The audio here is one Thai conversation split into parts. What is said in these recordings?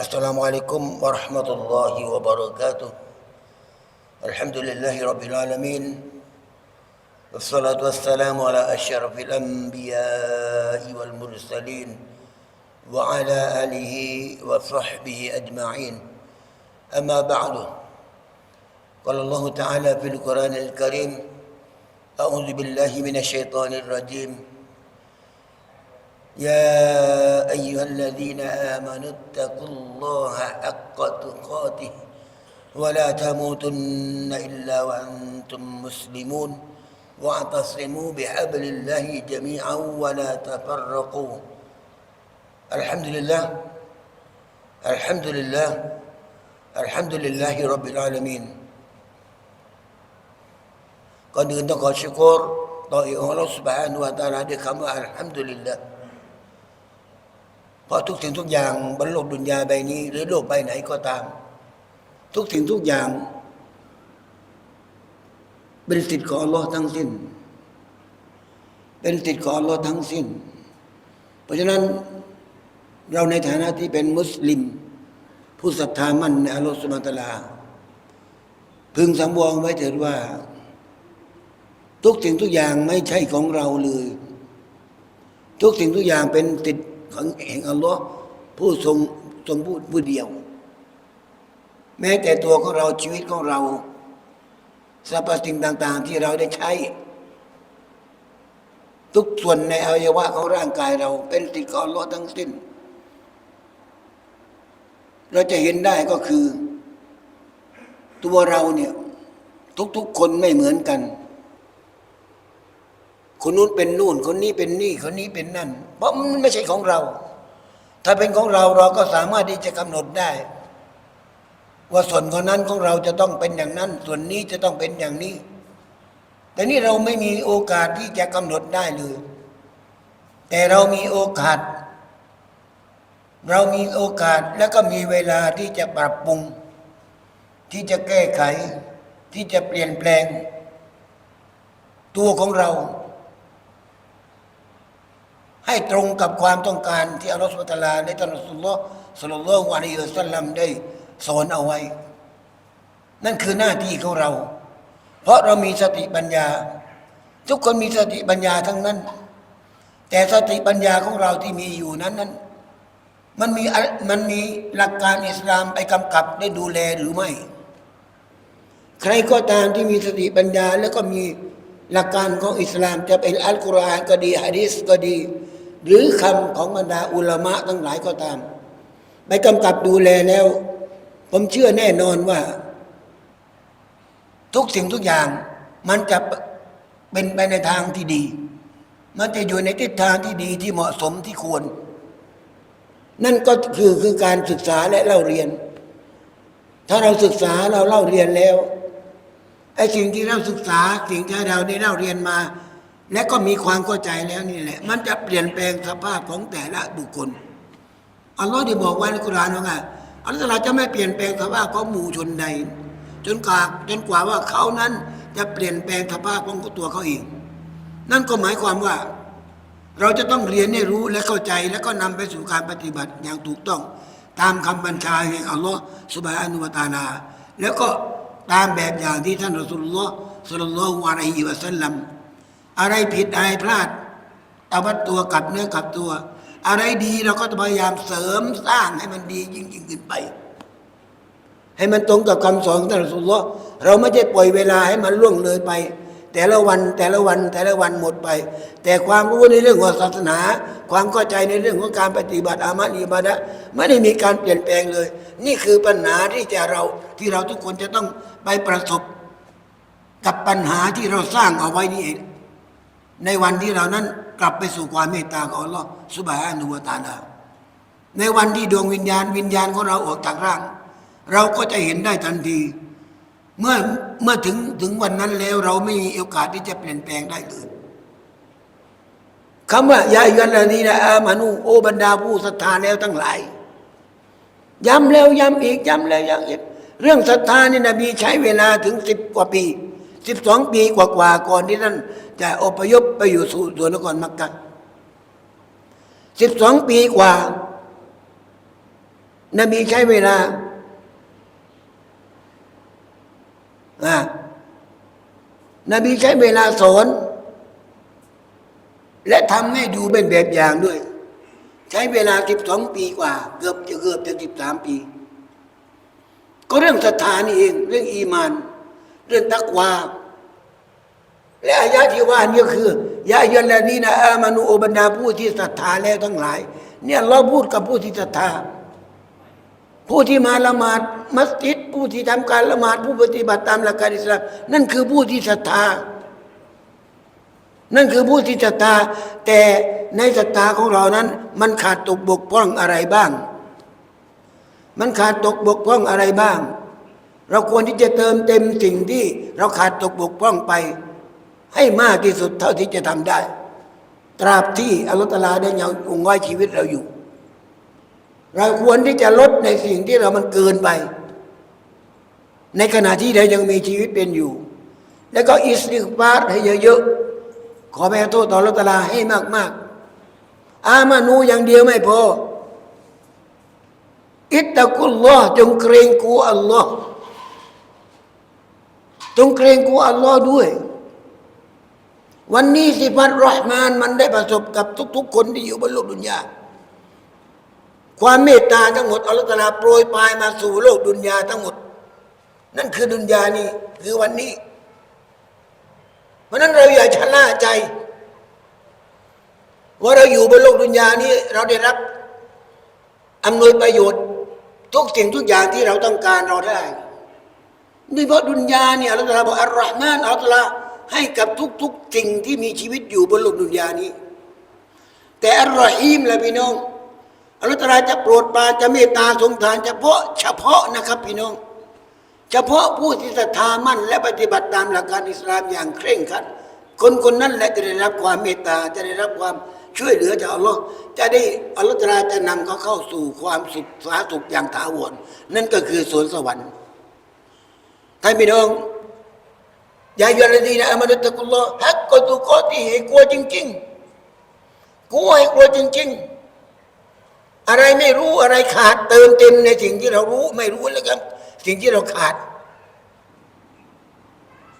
السلام عليكم ورحمة الله وبركاته الحمد لله رب العالمين والصلاة والسلام على أشرف الأنبياء والمرسلين وعلى آله وصحبه أجمعين أما بعد قال الله تعالى في القرآن الكريم أعوذ بالله من الشيطان الرجيم يا أيها الذين آمنوا اتقوا الله حق تقاته ولا تموتن إلا وأنتم مسلمون واعتصموا بحبل الله جميعا ولا تفرقوا الحمد لله الحمد لله الحمد لله رب العالمين ก่อนอื่นต้องขอชุกรต่ออัลลอฮฺ سبحانه และ تعالى ด้วยคำว่าอัลฮัมดุลิลละ เพราะทุกสิ่งทุกอย่างบนโลกดุนยาใบนี้ หรือโลกใบไหนก็ตาม ทุกสิ่งทุกอย่างเป็นสิทธิ์ของอัลลอฮ์ทั้งสิ้น เป็นสิทธิ์ของอัลลอฮ์ทั้งสิ้น เพราะฉะนั้นเราในฐานะที่เป็นมุสลิม ผู้ศรัทธามั่นในอัลลอฮ์สุบานตะลา พึงสำรวมไว้เถิดว่า ทุกสิ่งทุกอย่างไม่ใช่ของเราเลย ทุกสิ่งทุกอย่างเป็นสิทธิ์ ของแห่งอัลลอฮ์ผู้ทรงทรงพูดผู้เดียว แม้แต่ตัวของเราชีวิตของเราสรรพสิ่งต่าง ๆ ที่เราได้ใช้ ทุกส่วนในอวัยวะของร่างกายเรา เป็นสิทธิ์ของอัลลอฮ์ทั้งสิ้น เราจะเห็นได้ก็คือ ตัวเราเนี่ย ทุกๆคนไม่เหมือนกัน คนนู้นเป็นนู่น คนนี้เป็นนี่ คนนี้เป็นนั่น เพราะมันไม่ใช่ของเรา ถ้าเป็นของเราเราก็สามารถที่จะกำหนดได้ ว่าส่วนคนนั้นของเราจะต้องเป็นอย่างนั้น ส่วนนี้จะต้องเป็นอย่างนี้ แต่นี่เราไม่มีโอกาสที่จะกำหนดได้เลย แต่เรามีโอกาส เรามีโอกาสแล้วก็มีเวลาที่จะปรับปรุง ที่จะแก้ไข ที่จะเปลี่ยนแปลง ตัวของเรา ให้ตรงกับความต้องการที่อัลลอฮฺสุบตะลาในตานสุลลอฮ์สุลลัลลอฮุอะลัยฮิวะสัลลัมได้สอนเอาไว้ นั่นคือหน้าที่ของเรา เพราะเรามีสติปัญญา ทุกคนมีสติปัญญาทั้งนั้น แต่สติปัญญาของเราที่มีอยู่นั้นนั้นมันมีมันมีหลักการอิสลามไปกำกับได้ดูแลหรือไม่ ใครก็ตามที่มีสติปัญญาแล้วก็มีหลักการของอิสลามจะเป็นอัลกุรอานก็ดีฮะดีษก็ดี หรือคำของบรรดาอุลามะทั้งหลายก็ตาม ไปกำกับดูแลแล้ว ผมเชื่อแน่นอนว่า ทุกสิ่งทุกอย่างมันจะเป็นไปในทางที่ดี มันจะอยู่ในทิศทางที่ดีที่เหมาะสมที่ควร นั่นก็คือคือการศึกษาและเล่าเรียน ถ้าเราศึกษาเราเล่าเรียนแล้วไอ้สิ่งที่เราศึกษาสิ่งที่เราได้เล่าเรียนมา และก็มีความเข้าใจแล้วนี่แหละ มันจะเปลี่ยนแปลงสภาพของแต่ละบุคคลอัลลอฮ์ได้บอกไว้ในกุรานว่าไงอัลลอฮ์จะไม่เปลี่ยนแปลงสภาพของหมู่ชนใด จนกว่าจนกว่าว่าเขานั้นจะเปลี่ยนแปลงสภาพของตัวเขาเองนั่นก็หมายความว่า เราจะต้องเรียนให้รู้และเข้าใจ แล้วก็นำไปสู่การปฏิบัติอย่างถูกต้อง ตามคำบัญชาแห่งอัลลอฮ์สุบฮานุวตาลา แล้วก็ตามแบบอย่างที่ท่านรอสุลลอฮ์สุลลัลลอฮุอะลัยฮิวะสัลลัม อะไรผิดอะไรพลาดเอาวัดตัวกับเนื้อกับตัว อะไรดีเราก็พยายามเสริมสร้างให้มันดียิ่งยิ่งขึ้นไป ให้มันตรงกับคำสอนของท่านสุลต์เราไม่ใช่ปล่อยเวลาให้มันล่วงเลยไป แต่ละวันแต่ละวันแต่ละวันหมดไป แต่ความรู้ในเรื่องของศาสนา ความเข้าใจในเรื่องของการปฏิบัติอามัลอิบาดะไม่ได้มีการเปลี่ยนแปลงเลย นี่คือปัญหาที่จะเราที่เราทุกคนจะต้องไปประสบกับปัญหาที่เราสร้างเอาไว้นี่เอง ในวันที่เรานั้นกลับไปสู่ความเมตตาของอัลลอฮ์สุบฮานุวะตาลาในวันที่ดวงวิญญาณวิญญาณของเราออกจากร่าง เราก็จะเห็นได้ทันที เมื่อเมื่อถึงถึงวันนั้นแล้วเราไม่มีโอกาสที่จะเปลี่ยนแปลงได้เลยคำว่ายายันละนีนะอามานูโอบรรดาผู้ศรัทธาแล้วทั้งหลายย้ำแล้วย้ำอีกย้ำแล้วย้ำอีกเรื่องศรัทธานี่นบีใช้เวลาถึงสิบกว่าปี สิบสองปีกว่าๆก่อนที่ท่านจะอพยพไปอยู่สู่สวนนครมักกะสิบสองปีกว่า นบีใช้เวลาอ่านบีใช้เวลาสอน และทำให้ดูเป็นแบบอย่างด้วย ใช้เวลาสิบสองปีกว่า เกือบจะเกือบจะสิบสามปี ก็เรื่องศรัทธานี่เอง เรื่องอีมาน เรื่องตักวา และอายะที่ว่านี่คือยายันละนีนะอามานุโอบรรดาผู้ที่ศรัทธาแล้วทั้งหลาย เนี่ยเราพูดกับผู้ที่ศรัทธา ผู้ที่มาละหมาดมัสยิดผู้ที่ทำการละหมาดผู้ปฏิบัติตามหลักการอิสลามนั่นคือผู้ที่ศรัทธา นั่นคือผู้ที่ศรัทธา แต่ในศรัทธาของเรานั้น มันขาดตกบกพร่องอะไรบ้าง มันขาดตกบกพร่องอะไรบ้าง เราควรที่จะเติมเต็มสิ่งที่เราขาดตกบกพร่องไป ให้มากที่สุดเท่าที่จะทำได้ ตราบที่อัลลอฮฺตลาได้ยังองไว้ชีวิตเราอยู่ เราควรที่จะลดในสิ่งที่เรามันเกินไป ในขณะที่เรายังมีชีวิตเป็นอยู่ แล้วก็อิสติกบาร์ให้เยอะๆขอแผ่โทษต่ออัลลอฮฺตลาให้มากๆ อามานูอย่างเดียวไม่พออิตตะกุลลอฮ์จงเกรงกลัวอัลลอฮ์จงเกรงกลัวอัลลอฮ์ด้วย วันนี้สิฟัตรอห์มานมันได้ประสบกับทุก ๆ คนที่อยู่บนโลกดุนยาความเมตตาทั้งหมดอัลลอฮฺตะอาลาโปรยปลายมาสู่โลกดุนยาทั้งหมด นั่นคือดุนยานี่คือวันนี้ เพราะนั้นเราอย่าชะล่าใจ ว่าเราอยู่บนโลกดุนยานี้ เราได้รับอำนวยประโยชน์ ทุกสิ่งทุกอย่างที่เราต้องการเราได้นี่เพราะดุนยาเนี่ยอัลลอฮฺตะอาลาบอกอัลลอฮ์มานอัลลอฮฺตลา ให้กับทุกๆสิ่งที่มีชีวิตอยู่บนโลกดุนยานี้ แต่อัลลอฮีมละพี่น้องอัลลอฮฺตาลาจะโปรดปรานจะเมตตาสงสารเฉพาะเฉพาะนะครับพี่น้อง เฉพาะผู้ที่ศรัทธามั่น และปฏิบัติตามหลักการอิสลามอย่างเคร่งครัดคนคนนั้นแหละจะได้รับความเมตตาจะได้รับความช่วยเหลือจากอัลลอฮ์จะได้อัลลอฮ์ตาลาจะนำเขาเข้าสู่ความสุขสาสุขอย่างถาวรนั่นก็คือสวนสวรรค์ท่านพี่น้อง ยายุลดีนะอามานุตะกุลลอฮักกตุกอตีให้กลัวจริงๆกลัวให้กลัวจริง ๆ อะไรไม่รู้อะไรขาดเติมเต็มในสิ่งที่เรารู้ ไม่รู้แล้วกันสิ่งที่เราขาด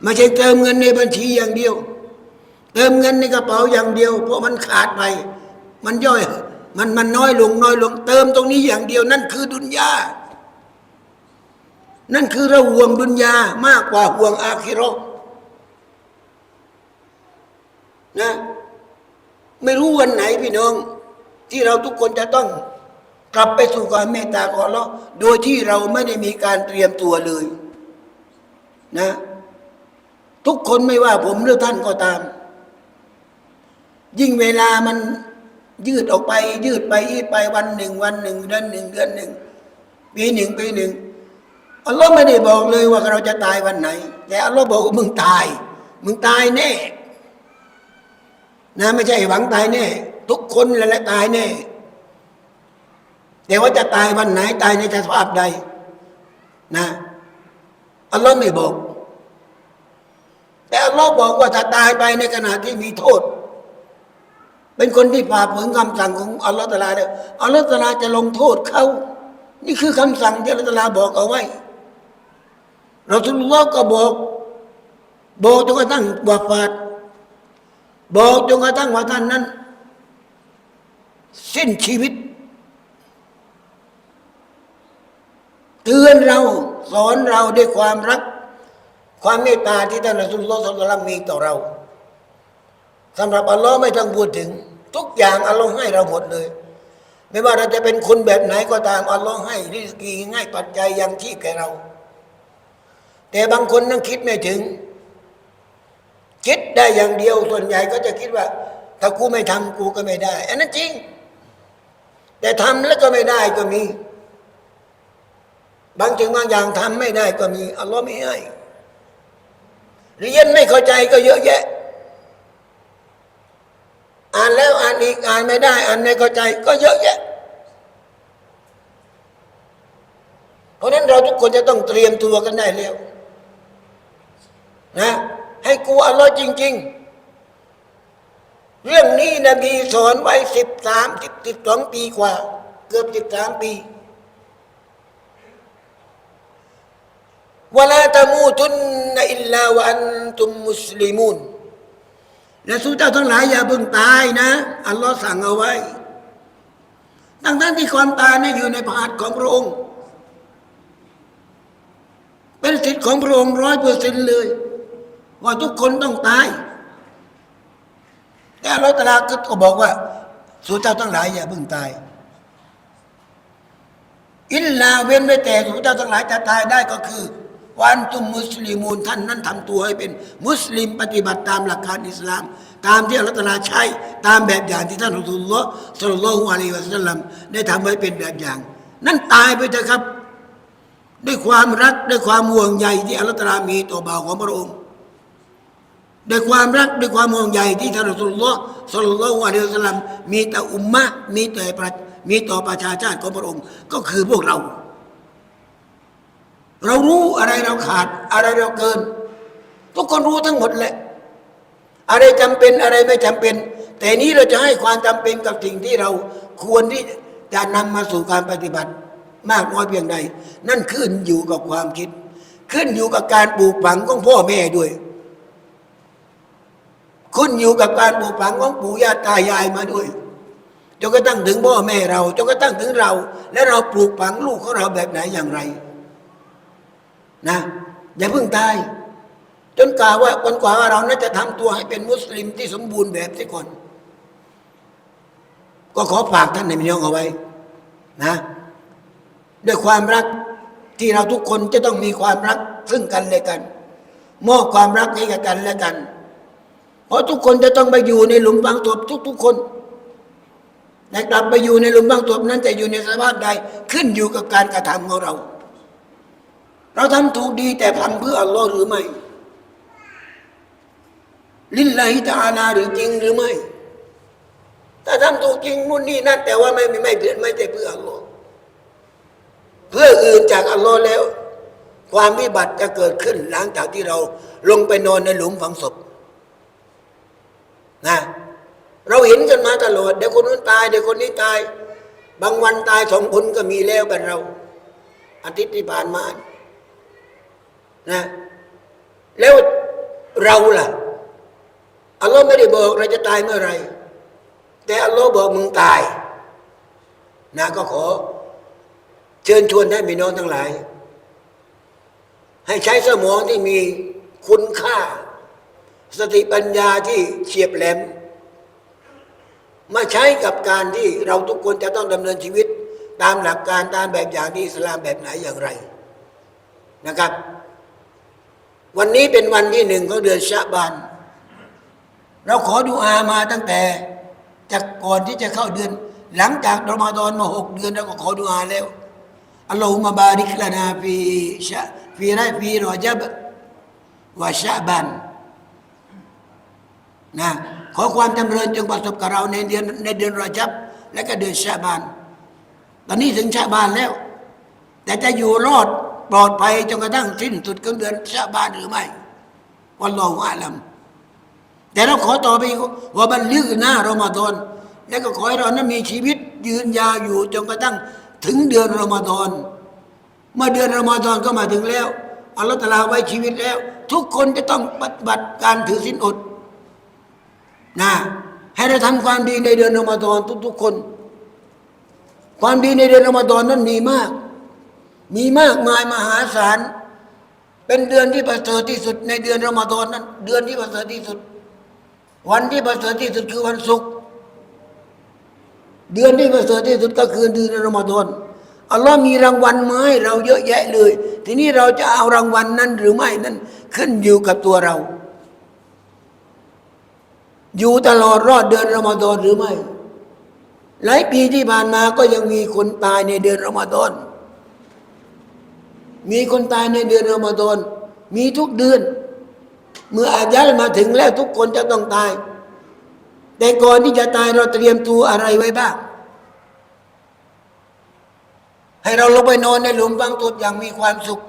ไม่ใช่เติมเงินในบัญชีอย่างเดียว เติมเงินในกระเป๋าอย่างเดียว เพราะมันขาดไป มันย่อย มันมันน้อยลงน้อยลง เติมตรงนี้อย่างเดียว นั่นคือดุนยานั่นคือเราห่วงดุนยามากกว่าห่วงอาคิราะห์ นะ ไม่รู้วันไหนพี่น้อง ที่เราทุกคนจะต้องกลับไปสู่ความเมตตาของเราโดยที่เราไม่ได้มีการเตรียมตัวเลย นะ ทุกคนไม่ว่าผมหรือท่านก็ตาม ยิ่งเวลามันยืดออกไป ยืดไปยืดไปวันหนึ่ง วันหนึ่งเดือนหนึ่งเดือนหนึ่งปีหนึ่งปีหนึ่งอัลลอฮ์ไม่ได้บอกเลยว่าเราจะตายวันไหน แต่อัลลอฮ์บอกว่ามึงตาย มึงตายแน่ นะไม่ใช่หวังตายแน่ทุกคนแหละตายแน่แต่ว่าจะตายวันไหนตายในสภาพใด นะอัลลอฮ์ไม่บอก แต่อัลลอฮ์บอกว่าถ้าตายไปในขณะที่มีโทษ เป็นคนที่ฝ่าฝืนคำสั่งของอัลลอฮ์ตะลาเนี่ยอัลลอฮ์ตะลาจะลงโทษเขานี่คือคำสั่งที่อัลลอฮ์ตะลาบอกเอาไว้เราทุลลอฮ์ก็บอก บอกจนกระทั่งวาฟาด บอกจนกระทั่งว่าท่านนั้น สิ้นชีวิต เตือนเราสอนเราด้วยความรัก ความเมตตาที่ท่านอัสุลลอฮ์สัลลัลมีต่อเราสำหรับอัลลอฮ์ไม่ต้องพูดถึง ทุกอย่างอัลลอฮ์ให้เราหมดเลย ไม่ว่าเราจะเป็นคนแบบไหนก็ตามอัลลอฮ์ให้ริสกีให้ปัจจัยยังที่แก่เรา แต่บางคนนั่งคิดไม่ถึง คิดได้อย่างเดียวส่วนใหญ่ก็จะคิดว่า ถ้ากูไม่ทำกูก็ไม่ได้ อันนั้นจริง แต่ทำแล้วก็ไม่ได้ก็มี บางสิ่งบางอย่างทำไม่ได้ก็มีอัลลอฮ์ไม่ให้เรียนไม่เข้าใจก็เยอะแยะ อ่านแล้วอ่านอีกอ่านไม่ได้ อ่านไม่เข้าใจก็เยอะแยะ เพราะนั้นเราทุกคนจะต้องเตรียมตัวกันได้แล้ว นะ ให้กลัวเราจริง ๆ เรื่องนี้นะมีสอนไว้สิบสามสิบสิบสองปีกว่า เกือบสิบสามปีวลาตะมูตุนอิลลาวันตุมมุสลิมูนและสู้จ้าทั้งหลายอย่าเพิ่งตายนะอัลลอฮ์สั่งเอาไว้ดังนั้นที่ความตายนี่อยู่ในพาดของพระองค์ เป็นสิทธิ์ของพระองค์ร้อยเปอร์เซ็นต์เลย ว่าทุกคนต้องตาย แต่อัลลอฮ์ตาลาก็บอกว่าสู่เจ้าทั้งหลายอย่าเพิ่งตาย อิลลาเว้นไว้แต่สู่เจ้าทั้งหลายจะตายได้ก็คือ วันตุมมุสลิมูนท่านนั้นทำตัวให้เป็นมุสลิมปฏิบัติตามหลักการอิสลาม ตามที่อัลลอฮฺตะอาลาใช้ตามแบบอย่างที่ท่านอสูลุลลอฮ์ศ็อลลัลฮุอะลัยวะซัลลัมได้ทำไว้เป็นแบบอย่าง นั่นตายไปเถอะครับ ด้วยความรักด้วยความห่วงใยที่อัลลอฮฺตะอาลามีต่อบ่าวของพระองค์ ด้วยความรักด้วยความห่วงใยที่ท่านสูลุลลอฮ์ศ็อลลัลลอฮุอะลัยฮิวะซัลลัมมีต่ออุมมะมีต่อประมีต่อประชาชาติของพระองค์ ก็คือพวกเรา เรารู้อะไรเราขาดอะไรเราเกิน ทุกคนรู้ทั้งหมดแหละ อะไรจำเป็นอะไรไม่จำเป็น แต่นี้เราจะให้ความจำเป็นกับสิ่งที่เราควรที่จะนำมาสู่การปฏิบัติมากน้อยเพียงใด นั่นขึ้นอยู่กับความคิด ขึ้นอยู่กับการปลูกฝังของพ่อแม่ด้วย ขึ้นอยู่กับการปลูกฝังของปู่ย่าตายายมาด้วยจนกระทั่งถึงพ่อแม่เราจนกระทั่งถึงเรา และเราปลูกฝังลูกของเราแบบไหนอย่างไร นะ อย่าเพิ่งตาย จนกล่าวว่าคนกว่าว่าเราน่าจะทำตัวให้เป็นมุสลิมที่สมบูรณ์แบบเสียก่อน ก็ขอฝากท่านในพี่น้องเอาไว้ นะ ด้วยความรักที่เราทุกคนจะต้องมีความรักซึ่งกันและกัน มอบความรักให้กันและกัน เพราะทุกคนจะต้องไปอยู่ในหลุมฝังศพทุก ๆ คนแต่กลับไปอยู่ในหลุมฝังศพนั้นจะอยู่ในสภาพใดขึ้นอยู่กับการกระทำของเรา เราทำถูกดีแต่ทำเพื่ออัลลอฮ์หรือไม่ ลิลลาฮิตาอาลาหรือจริงหรือไม่ถ้าทำถูกจริงนู่นนี่นั่นแต่ว่าไม่ไม่ไม่เพื่อไม่ใช่เพื่ออัลลอฮ์เพื่ออื่นจากอัลลอฮ์แล้ว ความวิบัติจะเกิดขึ้นหลังจากที่เราลงไปนอนในหลุมฝังศพ นะเราเห็นกันมาตลอดเดี๋ยวคนนู้นตายเดี๋ยวคนนี้ตาย บางวันตายสองคนก็มีแล้วกันเรา อาทิตย์ที่ผ่านมานะแล้วเราล่ะอัลลอฮ์ไม่ได้บอกเราจะตายเมื่อไรแต่อัลลอฮ์บอกมึงตายนะก็ขอ เชิญชวนท่านพี่น้องทั้งหลาย ให้ใช้สมองที่มีคุณค่า สติปัญญาที่เฉียบแหลม มาใช้กับการที่เราทุกคนจะต้องดำเนินชีวิต ตามหลักการตามแบบอย่างที่อิสลามแบบไหนอย่างไรนะครับ วันนี้เป็นวันที่หนึ่งของเดือนชะบานเราขอดูอามาตั้งแต่จากก่อนที่จะเข้าเดือน หลังจากรอมฎอนมาหกเดือนเราก็ขอดูอาแล้วอัลลอฮุมะบาริกลานาฟีชะฟีไรฟีรอจับวะชะบัน นะขอความจำเริญจงประสบกับเราในเดือนในเดือนรอจับ และก็เดือนชะบาน ตอนนี้ถึงชะบานแล้ว แต่จะอยู่รอดปลอดภัยจนกระทั่งสิ้นสุดของเดือนชะบานหรือไม่วันลอฮุอาลัมแต่เราขอต่อไปว่าบันลึกหน้ารอมฎอนแล้วก็ขอให้เรานั้นมีชีวิตยืนยาวอยู่จนกระทั่งถึงเดือนรอมฎอนเมื่อเดือนรอมฎอนก็มาถึงแล้วอัลลอฮฺตะลาไว้ชีวิตแล้ว ทุกคนจะต้องปฏิบัติการถือศีลอด นะให้เราทำความดีในเดือนอมฎอนทุกๆคน ความดีในเดือนอมฎอนนั้นมีมาก มีมากมายมหาศาลเป็นเดือนที่ประเสริฐที่สุด ในเดือนรอมฎอนนั้น เดือนที่ประเสริฐที่สุด วันที่ประเสริฐที่สุดคือวันศุกร์เดือนที่ประเสริฐที่สุดก็คือเดือนรอมฎอนอัลลอฮ์มีรางวัลมาให้เราเยอะแยะเลย ทีนี้เราจะเอารางวัลนั้นหรือไม่นั้นขึ้นอยู่กับตัวเรา อยู่ตลอดรอดเดือนรอมฎอนหรือไม่ หลายปีที่ผ่านมาก็ยังมีคนตายในเดือนรอมฎอนมีคนตายในเดือนรอมฎอนมีทุกเดือน เมื่ออายัลมาถึงแล้วทุกคนจะต้องตาย แต่ก่อนที่จะตายเราเตรียมตัวอะไรไว้บ้าง ให้เราลงไปนอนในหลุมฝังศพอย่างมีความสุข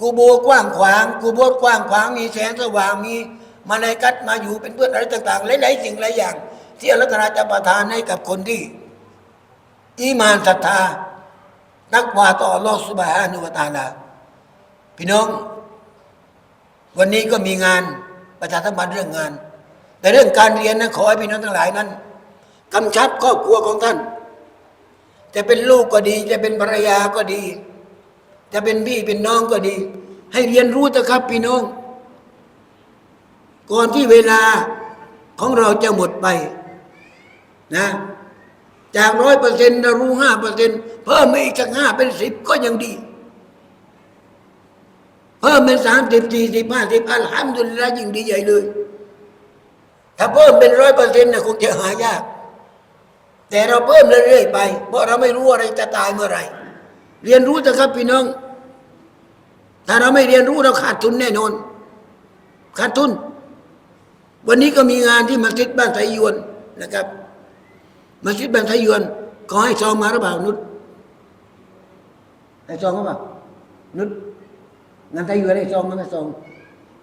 กูโบกว้างขวาง กูโบกว้างขวางมีแสงสว่างมี มาลายกัดมาอยู่เป็นเพื่อนอะไรต่างๆหลายๆสิ่งหลายอย่าง ที่อัลลอฮฺจะประทานให้กับคนที่ อีมานศรัทธานักวาต่ออัลลอฮฺสุบฮานุวะตาลาพี่น้อง วันนี้ก็มีงานประชาสัมพันธ์เรื่องงาน แต่เรื่องการเรียนนะขอให้พี่น้องทั้งหลายนั้นกำชับครอบครัวของท่าน จะเป็นลูกก็ดี จะเป็นภรรยาก็ดี จะเป็นพี่เป็นน้องก็ดี ให้เรียนรู้เถอะครับพี่น้อง ก่อนที่เวลาของเราจะหมดไปนะ จากร้อยเปอร์เซ็นต์เรารู้ห้าเปอร์เซ็นต์เพิ่มมาอีกสักห้าเป็นสิบก็ยังดี เพิ่มเป็นสามสิบสี่สิบห้าสิบอัลฮัมดุลิลละยิ่งดีใหญ่เลย ถ้าเพิ่มเป็นร้อยเปอร์เซ็นต์นะคงจะหายาก แต่เราเพิ่มเรื่อยๆไป เพราะเราไม่รู้อะไรจะตายเมื่อไหร่ เรียนรู้เถอะครับพี่น้อง ถ้าเราไม่เรียนรู้เราขาดทุนแน่นอนขาดทุน วันนี้ก็มีงานที่มัสยิดบ้านไทยยวนนะครับมัสยิดบ้านไทยยวนขอให้ซองมาหรือเปล่านุชให้ซองหรือเปล่านุชงานไทยยวนให้ซองไหมไม่ซอง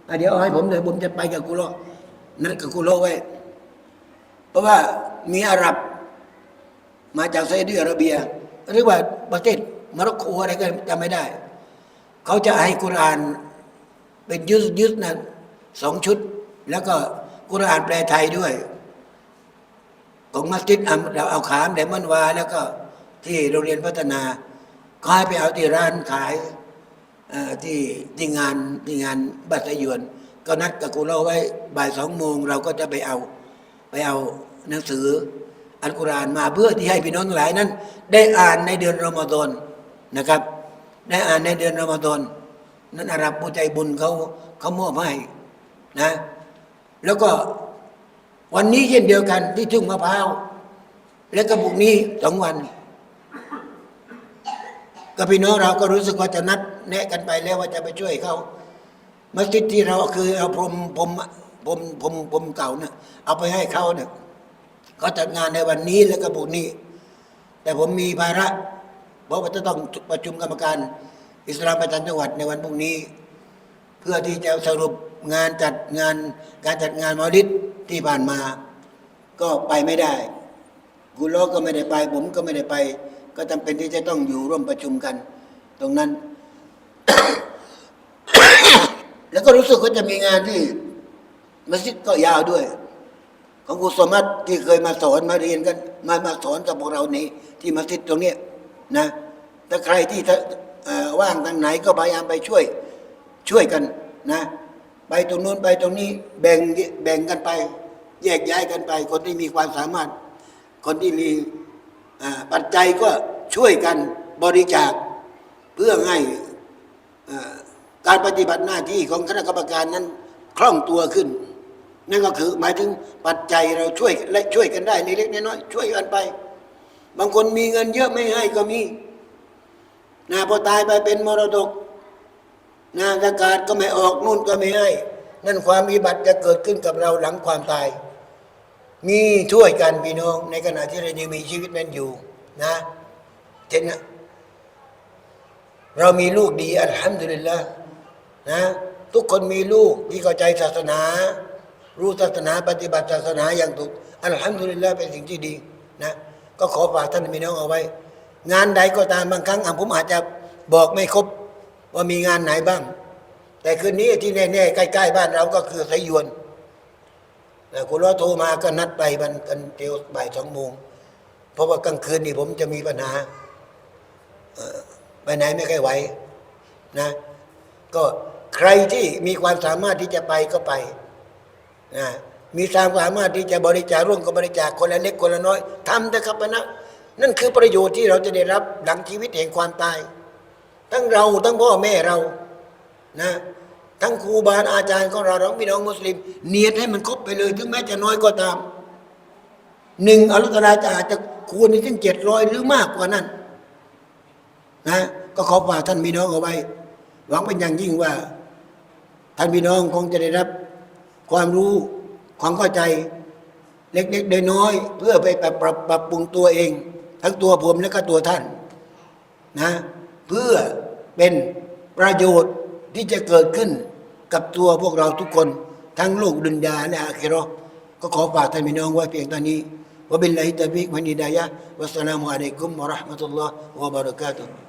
อเดี๋ยวเอาให้ผมเดี๋ยวผมจะไปกับกุโลนัดกับกุโลไว้ เพราะว่ามีอาหรับ มาจากซาอุดิอาระเบียหรือว่าประเทศมร็อกโกอะไรก็จำไม่ได้ เขาจะให้กุรานเป็นยุสยุสนะสองชุด แล้วก็ กุรอานแปลไทยด้วย ของมัสยิดเราเอาขามเดมอนวา แล้วก็ที่โรงเรียนพัฒนาก็ให้ไปเอาที่ร้านขายที่ที่งานที่งานบัตรยวน ก็นัดกับกูเราไว้บ่ายสองโมงเราก็จะไปเอาไปเอาหนังสืออัลกุรอานมาเพื่อที่ให้พี่น้องทั้งหลายนั้น ได้อ่านในเดือนรอมฎอนนะครับ ได้อ่านในเดือนรอมฎอนนั้นอาหรับผู้ใจบุญเขาเขามอบให้นะ แล้วก็วันนี้เช่นเดียวกันที่ทุ่งมะพร้าว แล้วก็พรุ่งนี้สองวันก็พี่น้องเราก็รู้สึกว่าจะนัดแนะกันไปแล้วว่าจะไปช่วยเขามัสยิดที่เราคือเอาพรมพรมพรมพรมพรมเก่าเนี่ยเอาไปให้เขาเนี่ยเขาจัดงานในวันนี้แล้วก็พรุ่งนี้ แต่ผมมีภาระเพราะว่าจะต้องประชุมกรรมการ อิสลามประจำจังหวัดในวันพรุ่งนี้ พื่อที่จะสรุปงานจัดงานการจัดงานมอลิดที่ผ่านมา ก็ไปไม่ได้กุโลก็ไม่ได้ไป ผมก็ไม่ได้ไป ก็จำเป็นที่จะต้องอยู่ร่วมประชุมกัน ตรงนั้น แล้วก็รู้สึกว่าจะมีงานที่มัสยิดก็ยาวด้วย ของครูสมัติที่เคยมาสอนมาเรียนกัน มามาสอนกับพวกเรานี้ที่มัสยิดตรงเนี้ยนะถ้าใครที่ว่างทางไหนก็พยายามไปช่วย ช่วยกันนะไปตรงนู้นไปตรงนี้แบ่งแบ่งกันไป แยกย้ายกันไป คนที่มีความสามารถ คนที่มีปัจจัยก็ช่วยกันบริจาคเพื่อให้การปฏิบัติหน้าที่ของคณะกรรมการนั้นคล่องตัวขึ้น นั่นก็คือหมายถึงปัจจัยเราช่วยและช่วยกันได้ในเล็กน้อยช่วยกันไป บางคนมีเงินเยอะไม่ให้ก็มีนะพอตายไปเป็นมรดก นะอากาศก็ไม่ออกนู่นก็ไม่ให้นั่นความวิบัติจะเกิดขึ้นกับเราหลังความตาย มีช่วยกันพี่น้องในขณะที่เรายังมีชีวิตนั้นอยู่นะเช่นนะเรามีลูกดีอัลฮัมดุลิลละนะทุกคนมีลูกที่เข้าใจศาสนา รู้ศาสนาปฏิบัติศาสนาอย่างถูกอัลฮัมดุลิลละเป็นสิ่งที่ดีนะก็ขอฝากท่านพี่น้องเอาไว้ งานใดก็ตามบางครั้งผมอาจจะบอกไม่ครบ ว่ามีงานไหนบ้าง แต่คืนนี้ที่แน่ๆใกล้ๆบ้านเราก็คือไสยวนแต่คุณรอโทรมาก็นัดไปบันกันเดียวบ่ายสองโมงเพราะว่ากลางคืนนี่ผมจะมีปัญหาไปไหนไม่ค่อยไหวนะ ก็ใครที่มีความสามารถที่จะไปก็ไปนะมีความสามารถที่จะบริจาคร่วมกับบริจาคคนละเล็กคนละน้อยทำเถอะครับนะนั่นคือประโยชน์ที่เราจะได้รับหลังชีวิตแห่งความตาย ทั้งเราทั้งพ่อแม่เรานะทั้งครูบาอาจารย์ของเราทั้งพี่น้องมุสลิม เนียดให้มันครบไปเลย ถึงแม้จะน้อยก็ตามหนึ่งอัลตะอาจะอาจจะคูณถึงเจ็ดร้อยหรือมากกว่านั้น นะ ก็ขอฝากท่านพี่น้องเอาไว้ หวังเป็นอย่างยิ่งว่า ท่านพี่น้องคงจะได้รับ ความรู้ความเข้าใจ เล็กๆน้อยๆเพื่อไปปรับปรับปรุงตัวเอง ทั้งตัวผมและก็ตัวท่าน นะ เพื่อเป็นประโยชน์ที่จะเกิดขึ้นกับตัวพวกเราทุกคนทั้งโลกดุนยาและอาคิรอก็ขอฝากท่านพี่น้องไว้เพียงตอนนี้วบิลลาฮิตะบิกมันอิดายะวัสสลามุอะลัยกุมวะราะห์มะตุลลอฮ์วะบะเราะกาตุฮ์